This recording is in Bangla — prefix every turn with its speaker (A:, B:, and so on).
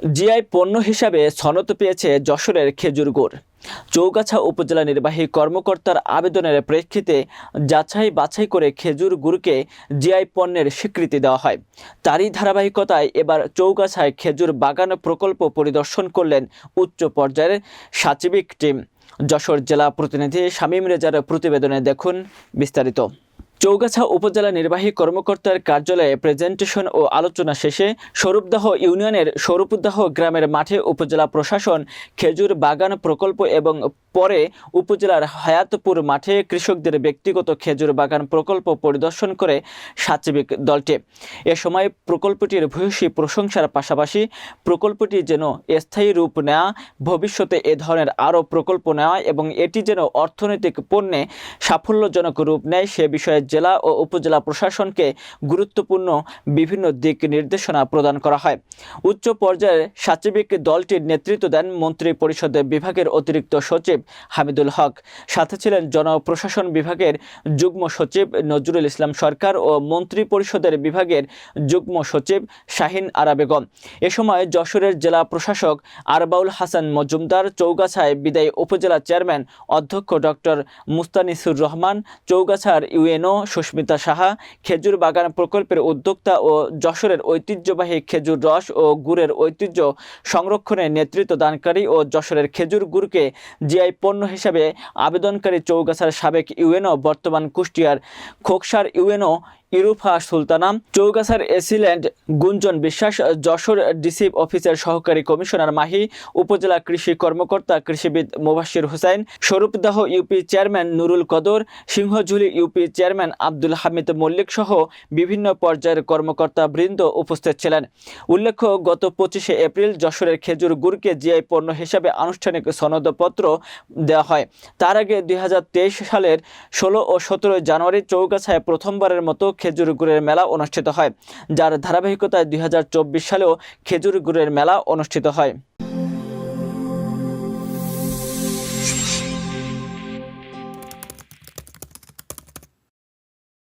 A: জিআই পণ্য হিসাবে সনদ পেয়েছে যশোরের খেজুর গুড়। চৌগাছা উপজেলা নির্বাহী কর্মকর্তার আবেদনের প্রেক্ষিতে যাচাই বাছাই করে খেজুর গুড়কে জিআই পণ্যের স্বীকৃতি দেওয়া হয়। তারই ধারাবাহিকতায় এবার চৌগাছায় খেজুর বাগান প্রকল্প পরিদর্শন করলেন উচ্চ পর্যায়ের সাচিবিক টিম। যশোর জেলা প্রতিনিধি শামীম রেজার প্রতিবেদনে দেখুন বিস্তারিত। চৌগাছা উপজেলা নির্বাহী কর্মকর্তার কার্যালয়ে প্রেজেন্টেশন ও আলোচনা শেষে স্বরূপদাহ ইউনিয়নের স্বরূপদাহ গ্রামের মাঠে উপজেলা প্রশাসন খেজুর বাগান প্রকল্প এবং পরে উপজেলার হায়াতপুর মাঠে কৃষকদের ব্যক্তিগত খেজুর বাগান প্রকল্প পরিদর্শন করে সাচিবিক দলটি। এ সময় প্রকল্পটির ভূয়সী প্রশংসার পাশাপাশি প্রকল্পটি যেন স্থায়ী রূপ নেওয়া ভবিষ্যতে এ ধরনের আরও প্রকল্প নেওয়া এবং এটি যেন অর্থনৈতিক পণ্যে সাফল্যজনক রূপ নেয় সে বিষয়ে জেলা ও উপজেলা প্রশাসনকে গুরুত্বপূর্ণ বিভিন্ন দিক নির্দেশনা প্রদান করা হয়। উচ্চ পর্যায়ের সাচিবিক দলটির নেতৃত্ব দেন মন্ত্রী পরিষদের বিভাগের অতিরিক্ত সচিব হামিদুল হক। সাথে ছিলেন জনপ্রশাসন বিভাগের যুগ্ম সচিব নজরুল ইসলাম সরকার ও মন্ত্রী পরিষদের বিভাগের যুগ্ম সচিব শাহিন আরা বেগম। এ সময় যশোরের জেলা প্রশাসক আরবাউল হাসান মজুমদার, চৌগাছায় বিদায়ী উপজেলা চেয়ারম্যান অধ্যক্ষ ডক্টর মুস্তানিসুর রহমান, চৌগাছার ইউএনও সুস্মিতা সাহা, খেজুর বাগান প্রকল্পের উদ্যোক্তা ও যশোরের ঐতিহ্যবাহী খেজুর রস ও গুড়ের ঐতিহ্য সংরক্ষণে নেতৃত্ব দানকারী ও যশোরের খেজুর গুড়কে জিআই পণ্য হিসেবে আবেদনকারী চৌগাছার সাবেক ইউএনও বর্তমান কুষ্টিয়ার খোকসার ইউএনও ইরুফা সুলতানা চৌগাছার এসিল্যান্ড গুঞ্জন বিশ্বাস, যশোর ডিসি অফিসের সহকারী কমিশনার মাহি, উপজেলা কৃষি কর্মকর্তা কৃষিবিদ Mubashir Hossain, Swarupdaha UP chairman Nurul Kadar, Singhajhuli UP chairman Abdul Hamid Mallik সহ বিভিন্ন পর্যায়ের কর্মকর্তা বৃন্দ উপস্থিত ছিলেন। উল্লেখ্য, গত পঁচিশে এপ্রিল যশোরের খেজুর গুড়কে জিআই পণ্য হিসাবে আনুষ্ঠানিক সনদপত্র দেওয়া হয়। তার আগে দুই হাজার তেইশ সালের ষোলো ও সতেরোই জানুয়ারি চৌগাছায় প্রথমবারের মতো খেজুর গুড়ের মেলা অনুষ্ঠিত হয়, যার ধারাবাহিকতায় দুই হাজার চব্বিশ সালেও খেজুর গুড়ের মেলা অনুষ্ঠিত হয়।